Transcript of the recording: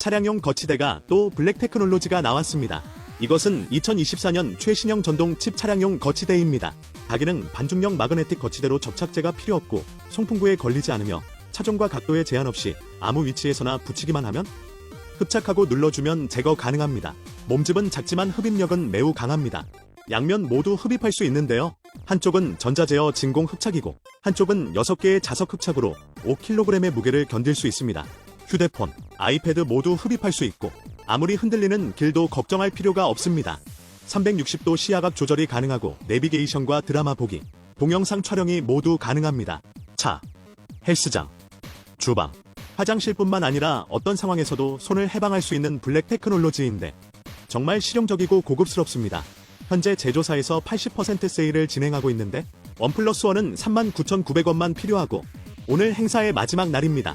차량용 거치대가 또 블랙 테크놀로지가 나왔습니다. 이것은 2024년 최신형 전동 칩 차량용 거치대입니다. 가게는 반중력 마그네틱 거치대로 접착제가 필요 없고 송풍구에 걸리지 않으며 차종과 각도에 제한 없이 아무 위치에서나 붙이기만 하면 흡착하고 눌러주면 제거 가능합니다. 몸집은 작지만 흡입력은 매우 강합니다. 양면 모두 흡입할 수 있는데요. 한쪽은 전자제어 진공 흡착이고 한쪽은 6개의 자석 흡착으로 5kg의 무게를 견딜 수 있습니다. 휴대폰, 아이패드 모두 흡입할 수 있고 아무리 흔들리는 길도 걱정할 필요가 없습니다. 360도 시야각 조절이 가능하고 내비게이션과 드라마 보기, 동영상 촬영이 모두 가능합니다. 차, 헬스장, 주방, 화장실뿐만 아니라 어떤 상황에서도 손을 해방할 수 있는 블랙 테크놀로지인데 정말 실용적이고 고급스럽습니다. 현재 제조사에서 80% 세일을 진행하고 있는데 원 플러스 원은 39,900원만 필요하고 오늘 행사의 마지막 날입니다.